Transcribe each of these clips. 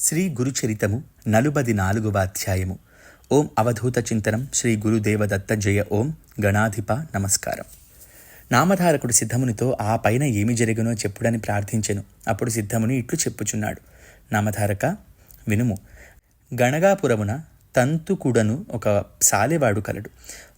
శ్రీ గురుచరితము నలుబది నాలుగవ అధ్యాయము. ఓం అవధూత చింతనం శ్రీ గురుదేవదత్త జయ ఓం గణాధిప నమస్కారం. నామధారకుడు సిద్ధమునితో ఆ పైన ఏమి జరిగినో చెప్పుడని ప్రార్థించెను. అప్పుడు సిద్ధముని ఇట్లు చెప్పుచున్నాడు. నామధారక వినుము. గణగాపురమున తంతుకుడను ఒక సాలెవాడు కలడు.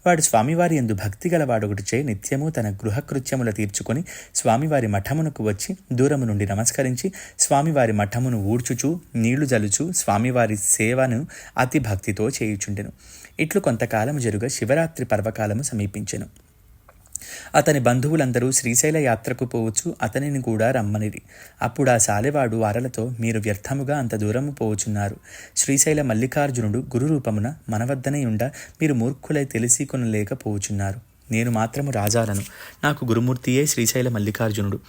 వాడు స్వామివారి ఎందు భక్తి గలవాడొకటిచే నిత్యము తన గృహకృత్యముల తీర్చుకొని స్వామివారి మఠమునకు వచ్చి దూరము నుండి నమస్కరించి స్వామివారి మఠమును ఊడ్చుచు నీళ్ళు జలుచు స్వామివారి సేవను అతి భక్తితో చేయుచుండెను. ఇట్లు కొంతకాలము జరుగ శివరాత్రి పర్వకాలము సమీపించెను. అతని బంధువులందరూ శ్రీశైల యాత్రకు పోవచ్చు అతనిని కూడా రమ్మనిది అప్పుడు ఆ సాలెవాడు అరలతో మీరు వ్యర్థముగా అంత దూరము పోవుచున్నారు శ్రీశైల మల్లికార్జునుడు గురు రూపమున మన వద్దనే ఉండ మీరు మూర్ఖులై తెలిసి కొనలేకపోవచున్నారు నేను మాత్రము రాజాలను. నాకు గురుమూర్తియే శ్రీశైల మల్లికార్జునుడు.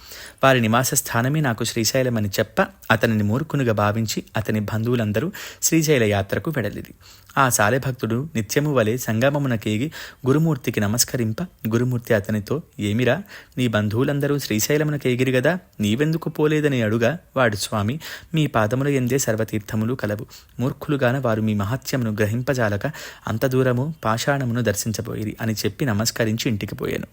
వారి నివాస స్థానమే నాకు శ్రీశైలమని చెప్ప అతనిని మూర్ఖునుగా భావించి అతని బంధువులందరూ శ్రీశైల యాత్రకు వెడలిది ఆ సాలెభక్తుడు నిత్యము వలె సంగమమునకేగి గురుమూర్తికి నమస్కరింప గురుమూర్తి అతనితో ఏమిరా నీ బంధువులందరూ శ్రీశైలమునకేగిరి గదా? నీవెందుకు పోలేదని అడుగా? వాడు స్వామి మీ పాదముల ఎందే సర్వతీర్థములు కలవు. మూర్ఖులుగాన వారు మీ మహత్యమును గ్రహింపజాలక అంత దూరము పాషాణమును దర్శించబోయిరి అని చెప్పి నమస్కరించి ఇంటికి పోయాను.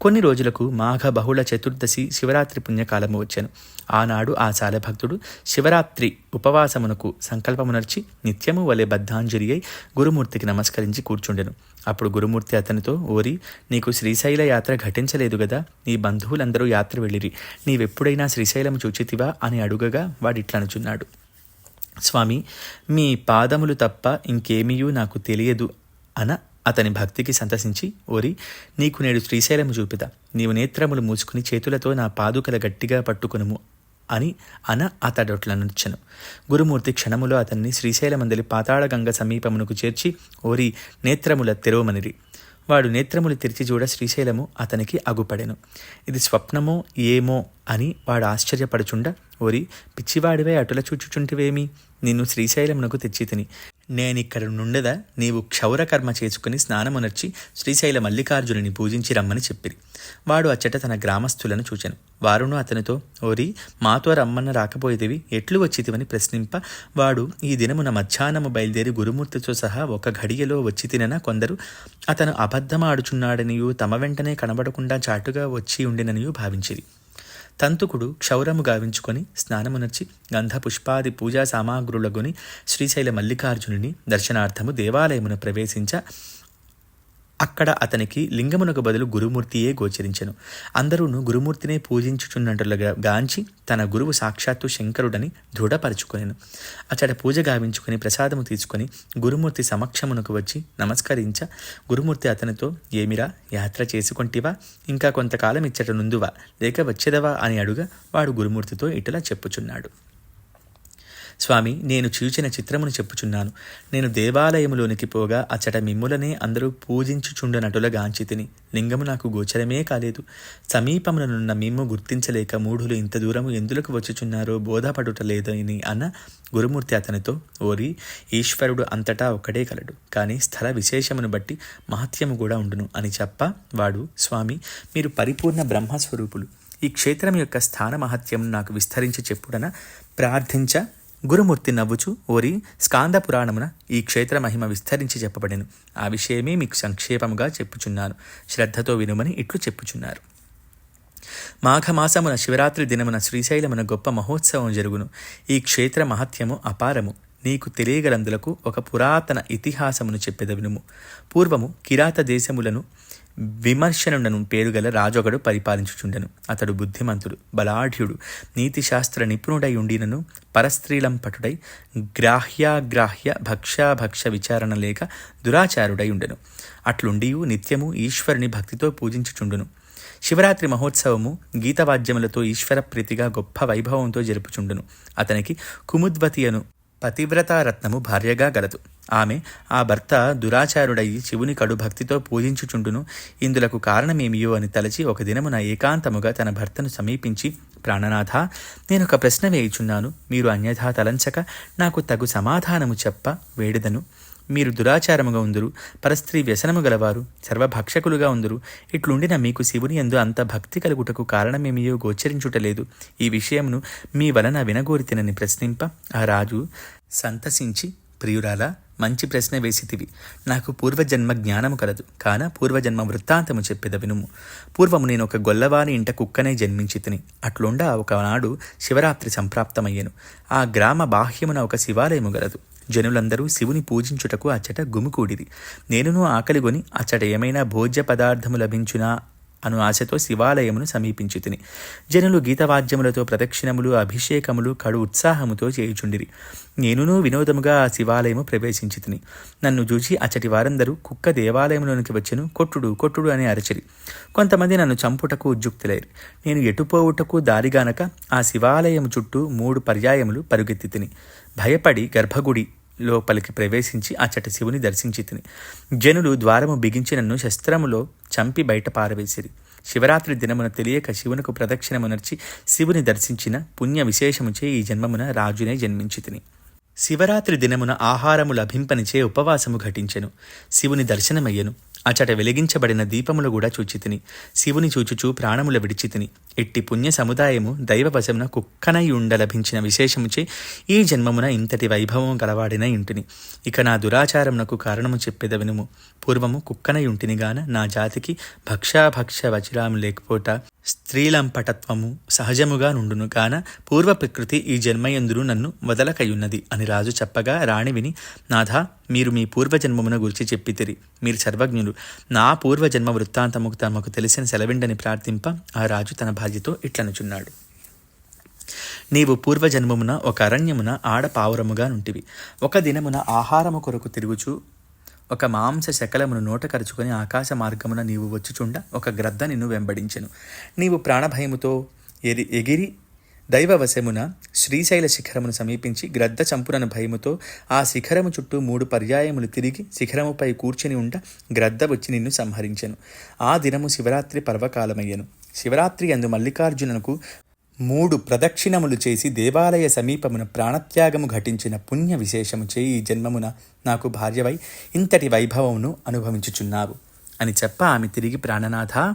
కొన్ని రోజులకు మాఘ బహుళ చతుర్దశి శివరాత్రి పుణ్యకాలము వచ్చాను. ఆనాడు ఆ శాలభక్తుడు శివరాత్రి ఉపవాసమునకు సంకల్పమునర్చి నిత్యము వలె బద్ధాంజలి అయి గురుమూర్తికి నమస్కరించి కూర్చుండెను. అప్పుడు గురుమూర్తి అతనితో ఓరి నీకు శ్రీశైల యాత్ర ఘటించలేదు గదా? నీ బంధువులందరూ యాత్ర వెళ్ళిరి. నీవెప్పుడైనా శ్రీశైలం చూచితివా? అని అడుగగా వాడిట్లనుచున్నాడు. స్వామి మీ పాదములు తప్ప ఇంకేమీయూ నాకు తెలియదు అన అతని భక్తికి సంతసించి ఓరి నీకు నేడు శ్రీశైలము చూపిత నీవు నేత్రములు మూసుకుని చేతులతో నా పాదుకల గట్టిగా పట్టుకునుము అని అన అతడొట్లనుచ్చను గురుమూర్తి క్షణములో అతన్ని శ్రీశైలమందలి పాతాళగంగ సమీపమునకు చేర్చి ఓరి నేత్రముల తెరవమనిరి వాడు నేత్రములు తెరిచి చూడ శ్రీశైలము అతనికి అగుపడెను. ఇది స్వప్నమో ఏమో అని వాడు ఆశ్చర్యపడుచుండ ఓరి పిచ్చివాడివై అటుల చూచుచుంటివేమి? నిన్ను శ్రీశైలమునకు తెచ్చి తిని నేనిక్కడ నుండదా నీవు క్షౌరకర్మ చేసుకుని స్నానమునర్చి శ్రీశైల మల్లికార్జునుని పూజించి రమ్మని చెప్పిరి. వాడు అచ్చట తన గ్రామస్తులను చూచాను. వారును అతనితో ఓరి మాతో రమ్మన్న రాకపోయేదివి ఎట్లు వచ్చితివని ప్రశ్నింప వాడు ఈ దినమున మధ్యాహ్నము బయలుదేరి గురుమూర్తితో సహా ఒక ఘడియలో వచ్చి తినన కొందరు? అతను అబద్ధమాడుచున్నాడనియు తమ వెంటనే కనబడకుండా చాటుగా వచ్చి ఉండిననియూ భావించిరి. తంతుకుడు క్షౌరము గావించుకొని స్నానమునర్చి గంధపుష్పాది పూజా సామాగ్రులగుని శ్రీశైల మల్లికార్జునుని దర్శనార్థము దేవాలయమును ప్రవేశించ అక్కడ అతనికి లింగమునకు బదులు గురుమూర్తియే గోచరించెను. అందరూను గురుమూర్తినే పూజించుచున్నట్లుగా గాంచి తన గురువు సాక్షాత్తు శంకరుడని దృఢపరుచుకొనెను. అచ్చట పూజ గావించుకుని ప్రసాదము తీసుకొని గురుమూర్తి సమక్షమునకు వచ్చి నమస్కరించ గురుమూర్తి అతనితో ఏమిరా యాత్ర చేసుకొంటివా ఇంకా కొంతకాలం ఇచ్చట నుందువా లేక వచ్చేదవా అని అడుగ వాడు గురుమూర్తితో ఇటులా చెప్పుచున్నాడు. స్వామి నేను చూచిన చిత్రమును చెప్పుచున్నాను. నేను దేవాలయములోనికి పోగా అచ్చట మిమ్ములనే అందరూ పూజించుచుండనటుల గాంచితిని. లింగము నాకు గోచరమే కాలేదు. సమీపములనున్న మిమ్ము గుర్తించలేక మూఢులు ఇంత దూరము ఎందులకు వచ్చుచున్నారో బోధపడుట లేదని అన్న గురుమూర్తి అతనితో ఓరి ఈశ్వరుడు అంతటా ఒక్కడే కలడు. కానీ స్థల విశేషమును బట్టి మహత్యము కూడా ఉండును అని చెప్ప వాడు స్వామి మీరు పరిపూర్ణ బ్రహ్మస్వరూపులు. ఈ క్షేత్రం యొక్క స్థాన మహత్యం నాకు విస్తరించి చెప్పుడన ప్రార్థించ గురుమూర్తి నవ్వుచు ఓరి స్కాంద పురాణమున ఈ క్షేత్ర మహిమ విస్తరించి చెప్పబడెను. ఆ విషయమే మీకు సంక్షేపముగా చెప్పుచున్నాను. శ్రద్ధతో వినుమని ఇట్లు చెప్పుచున్నారు. మాఘమాసమున శివరాత్రి దినమున శ్రీశైలమున గొప్ప మహోత్సవం జరుగును. ఈ క్షేత్ర మహత్యము అపారము. నీకు తెలియగలందులకు ఒక పురాతన ఇతిహాసమును చెప్పెదవినుము. పూర్వము కిరాత దేశములను విమర్శనుడను పేరుగల రాజొకడు పరిపాలించుచుండెను. అతడు బుద్ధిమంతుడు బలాఢ్యుడు నీతిశాస్త్ర నిపుణుడై ఉండినను పరస్త్రీలంపటుడై గ్రాహ్యాగ్రాహ్య భక్ష్యాభక్ష విచారణ లేక దురాచారుడై ఉండెను. అట్లుండియు నిత్యము ఈశ్వరుని భక్తితో పూజించుచుండును. శివరాత్రి మహోత్సవము గీతవాద్యములతో ఈశ్వర ప్రీతిగా గొప్ప వైభవంతో జరుపుచుండును. అతనికి కుముద్వతి అను పతివ్రతారత్నము భార్యగా గలదు. ఆమె ఆ భర్త దురాచారుడయి శివుని కడు భక్తితో పూజించుచుండును. ఇందులకు కారణమేమియో అని తలచి ఒక దినమున ఏకాంతముగా తన భర్తను సమీపించి ప్రాణనాథ నేనొక ప్రశ్న వేయుచున్నాను. మీరు అన్యథా తలంచక నాకు తగు సమాధానము చెప్ప వేడిదను. మీరు దురాచారముగా ఉందరు పరస్త్రీ వ్యసనము గలవారు సర్వభక్షకులుగా ఉందురు. ఇట్లుండిన మీకు శివుని ఎందు అంత భక్తి కలుగుటకు కారణమేమియో గోచరించుటలేదు ఈ విషయమును మీ వలన వినగోరితినని ప్రశ్నింప ఆ రాజు సంతసించి ప్రియురాలా మంచి ప్రశ్న వేసితివి. నాకు పూర్వజన్మ జ్ఞానము కలదు కాన పూర్వజన్మ వృత్తాంతము చెప్పేద వినుము. పూర్వము నేను ఒక గొల్లవాని ఇంట కుక్కనే జన్మించి తిని అట్లుండ ఒకనాడు శివరాత్రి సంప్రాప్తమయ్యాను. ఆ గ్రామ బాహ్యమున ఒక శివాలయము గలదు. జనులందరూ శివుని పూజించుటకు అచ్చట గుమికూడిది నేనును ఆకలిగొని అచ్చట ఏమైనా భోజ్య పదార్థము లభించునా అను ఆశతో శివాలయమును సమీపించి తిని జనులు గీతవాద్యములతో ప్రదక్షిణములు అభిషేకములు కడు ఉత్సాహముతో చేయుచుండిరి. నేనును వినోదముగా ఆ శివాలయము ప్రవేశించి తిని నన్ను చూచి అచ్చటి వారందరూ కుక్క దేవాలయంలోనికి వచ్చెను కొట్టుడు కొట్టుడు అని అరచిరి. కొంతమంది నన్ను చంపుటకు ఉద్యుక్తులైరు. నేను ఎటుపోవుటకు దారిగానక ఆ శివాలయము చుట్టూ మూడు పర్యాయములు పరుగెత్తి తిని భయపడి గర్భగుడి లోపలికి ప్రవేశించి అచ్చట శివుని దర్శించి తిని. జనులు ద్వారము బిగించి నన్ను శస్త్రములో చంపి బయట పారవేసిరి. శివరాత్రి దినమున తెలియక శివునకు ప్రదక్షిణమునర్చి శివుని దర్శించిన పుణ్య విశేషముచే ఈ జన్మమున రాజునే జన్మించి తిని. శివరాత్రి దినమున ఆహారము లభింపనిచే ఉపవాసము ఘటించెను. శివుని దర్శనమయ్యను. అచట వెలిగించబడిన దీపములు కూడా చూచితిని. శివుని చూచుచూ ప్రాణముల విడిచితిని. ఎట్టి పుణ్య సముదాయము దైవవశమున కుక్కనై ఉండ లభించిన విశేషముచే ఈ జన్మమున ఇంతటి వైభవం గలవాడిన ఇంటిని ఇక నా దురాచారమునకు కారణము చెప్పేద వినుము పూర్వము కుక్కనై ఉంటిని గాన నా జాతికి భక్షాభక్ష వచిరాము లేకపోట స్త్రీలంపటత్వము సహజముగా నుండును కాన పూర్వ ప్రకృతి ఈ జన్మయందును నన్ను వదలకయున్నది అని రాజు చెప్పగా రాణి విని నాథ మీరు మీ పూర్వజన్మమున గురించి చెప్పితిరి. మీరు సర్వజ్ఞులు. నా పూర్వజన్మ వృత్తాంతముకు తమకు తెలిసిన సెలవిండని ప్రార్థింప ఆ రాజు తన భార్యతో ఇట్లనుచున్నాడు. నీవు పూర్వజన్మమున ఒక అరణ్యమున ఆడపావురముగా నుంటివి. ఒక దినమున ఆహారము కొరకు తిరుగుచు ఒక మాంస శకలమును నోటకరుచుకొని ఆకాశ మార్గమున నీవు వచ్చుచుండ ఒక గ్రద్ద నిన్ను వెంబడించెను. నీవు ప్రాణభయముతో ఎరి ఎగిరి దైవవశమున శ్రీశైల శిఖరమును సమీపించి గ్రద్ద చంపురన భయముతో ఆ శిఖరము చుట్టూ మూడు పర్యాయములు తిరిగి శిఖరముపై కూర్చుని ఉండ గ్రద్ద వచ్చి నిన్ను సంహరించెను. ఆ దినము శివరాత్రి పర్వకాలమయ్యను. శివరాత్రి అందు మల్లికార్జునకు మూడు ప్రదక్షిణములు చేసి దేవాలయ సమీపమున ప్రాణత్యాగము ఘటించిన పుణ్య విశేషము చేయి ఈ జన్మమున నాకు భార్యవై ఇంతటి వైభవమును అనుభవించుచున్నావు. అని చెప్ప ఆమె తిరిగి ప్రాణనాథ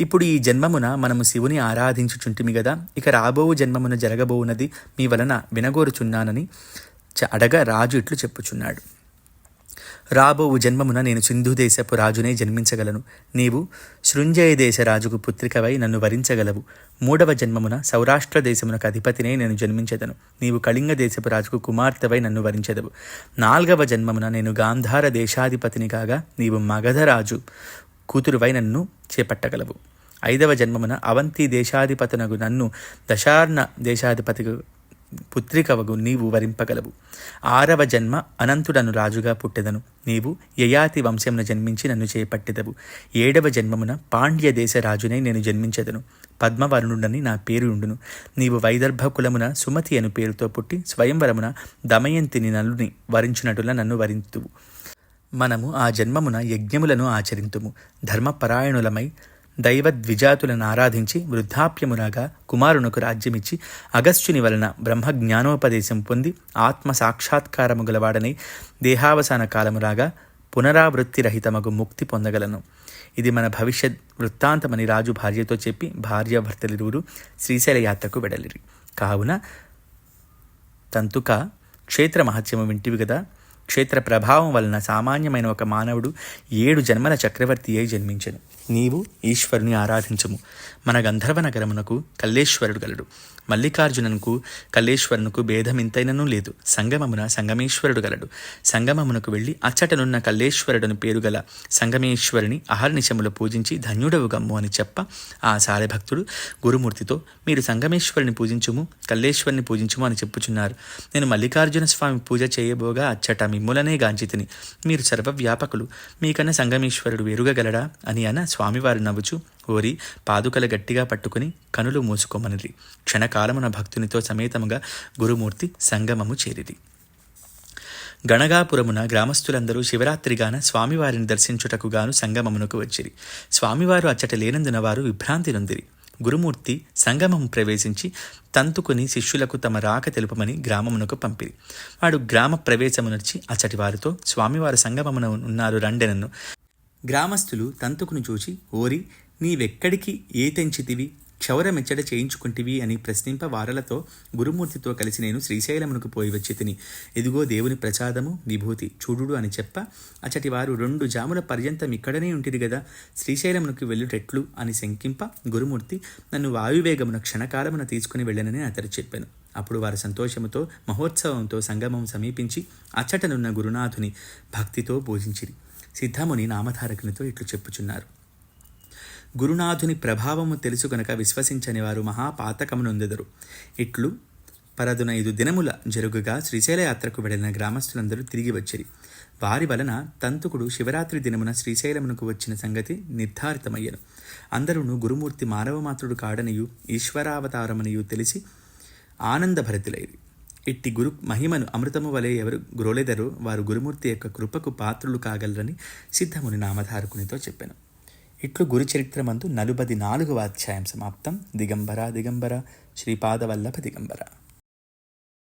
ఇప్పుడు ఈ జన్మమున మనము శివుని ఆరాధించుచుంటిమి గదా ఇక రాబోవు జన్మమున జరగబోవునది మీ వలన వినగోరుచున్నానని చ అడగ రాజు ఇట్లు చెప్పుచున్నాడు. రాబోవు జన్మమున నేను సింధు దేశపు రాజునే జన్మించగలను. నీవు శృంజయ దేశ రాజుకు పుత్రికవై నన్ను వరించగలవు. మూడవ జన్మమున సౌరాష్ట్ర దేశమునకు అధిపతినే నేను జన్మించదను. నీవు కళింగ దేశపు రాజుకు కుమార్తెవై నన్ను వరించదవు. నాల్గవ జన్మమున నేను గాంధార దేశాధిపతిని కాగా నీవు మగధరాజు కూతురువై నన్ను చేపట్టగలవు. ఐదవ జన్మమున అవంతి దేశాధిపతునకు నన్ను దశార్ణ దేశాధిపతికి పుత్రికవగు నీవు వరింపగలవు. ఆరవ జన్మ అనంతుడను రాజుగా పుట్టెదను. నీవు యయాతి వంశమున జన్మించి నన్ను చేపట్టెదవు. ఏడవ జన్మమున పాండ్య దేశ రాజునై నేను జన్మించెదను. పద్మవరుణుడని నా పేరు ఉండును నీవు వైదర్భ కులమున సుమతి అను పేరుతో పుట్టి స్వయంవరమున దమయంతిని నలుని వరించినటుల నన్ను వరింతువు. మనము ఆ జన్మమున యజ్ఞములను ఆచరింతుము. ధర్మపరాయణులమై దైవద్విజాతులను ఆరాధించి వృద్ధాప్యమురాగా కుమారునకు రాజ్యమిచ్చి అగస్త్యుని వలన బ్రహ్మ జ్ఞానోపదేశం పొంది ఆత్మ సాక్షాత్కారము గలవాడని దేహావసాన కాలమురాగా పునరావృత్తి రహితమగు ముక్తి పొందగలను. ఇది మన భవిష్యత్ వృత్తాంతమని రాజు భార్యతో చెప్పి భార్యాభర్తలిరువురు శ్రీశైల యాత్రకు వెడలిరి. కావున తంతుక క్షేత్ర మహత్యము వింటివి కదా క్షేత్ర ప్రభావం వలన సామాన్యమైన ఒక మానవుడు ఏడు జన్మల చక్రవర్తి అయి జన్మించను. నీవు ఈశ్వరుని ఆరాధించము. మన గంధర్వ నగరమునకు కల్లేశ్వరుడు గలడు. మల్లికార్జునకు కల్లేశ్వరునకు భేదమింతైనను లేదు. సంగమమున సంగమేశ్వరుడు గలడు. సంగమమునకు వెళ్ళి అచ్చటనున్న కల్లేశ్వరుడను పేరు గల సంగమేశ్వరుని అహర్నిశములు పూజించి ధన్యుడవు గమ్ము అని చెప్ప ఆ సాలెభక్తుడు గురుమూర్తితో మీరు సంగమేశ్వరుని పూజించుము కల్లేశ్వరుని పూజించుము అని చెప్పుచున్నారు. నేను మల్లికార్జున స్వామి పూజ చేయబోగా అచ్చట మిమ్ములనే గాంచితిని మీరు సర్వవ్యాపకులు. మీకన్నా సంగమేశ్వరుడు వెరుగగలడా? అని అన స్వామివారు నవ్వుచు ఓరి పాదుకల గట్టిగా పట్టుకుని కనులు మూసుకోమనిది. క్షణకాలమున భక్తునితో సమేతముగా గురుమూర్తి సంగమము చేరిది. గణగాపురమున గ్రామస్తులందరూ శివరాత్రిగాన స్వామివారిని దర్శించుటకు గాను సంగమమునకు వచ్చిరి. స్వామివారు అచ్చట లేనందున వారు విభ్రాంతి నొందిరి. గురుమూర్తి సంగమం ప్రవేశించి తంతుకుని శిష్యులకు తమ రాక తెలుపమని గ్రామమునకు పంపిరి. వాడు గ్రామ ప్రవేశమునర్చి అచ్చటి వారితో స్వామివారు సంగమమున ఉన్నారు రండెనను. గ్రామస్తులు తంతుకును చూచి ఓరి నీవెక్కడికి ఏ తెంచితివి? క్షౌరమెచ్చట చేయించుకుంటివి అని ప్రశ్నింప వారలతో గురుమూర్తితో కలిసి నేను శ్రీశైలమునకు పోయి వచ్చి తిని ఎదుగో దేవుని ప్రసాదము విభూతి చూడుడు అని చెప్ప అచటి వారు రెండు జాముల పర్యంతం ఇక్కడనే ఉంటుంది కదా శ్రీశైలమునకు వెళ్ళుటెట్లు అని శంకింప గురుమూర్తి నన్ను వాయువేగమున క్షణకాలమున తీసుకుని వెళ్ళనని అతడు చెప్పాను. అప్పుడు వారి సంతోషముతో మహోత్సవంతో సంగమం సమీపించి అచ్చటనున్న గురునాథుని భక్తితో పూజించిరి. సిద్ధముని నామధారకునితో ఇట్లు చెప్పుచున్నారు. గురునాథుని ప్రభావము తెలుసు గనక విశ్వసించని వారు మహాపాతకమునొందెదరు. ఇట్లు పరదున ఐదు దినముల జరుగుగా శ్రీశైల యాత్రకు వెళ్ళిన గ్రామస్తులందరూ తిరిగి వచ్చిరి. వారి వలన తంతుకుడు శివరాత్రి దినమున శ్రీశైలమునకు వచ్చిన సంగతి నిర్ధారితమయ్యను. అందరూ గురుమూర్తి మానవమాతృడు కాడనియు ఈశ్వరావతారమనియు తెలిసి ఆనందభరితులైరి. ఇట్టి గురు మహిమను అమృతము వలె ఎవరు గ్రోలెదరో వారు గురుమూర్తి యొక్క కృపకు పాత్రులు కాగలరని సిద్ధముని నామధారకునితో చెప్పాను. ఇట్లు గురుచరిత్రమందు నలుబది నాలుగవ అధ్యాయం సమాప్తం. దిగంబర దిగంబర. శ్రీపాదవల్లభ దిగంబర.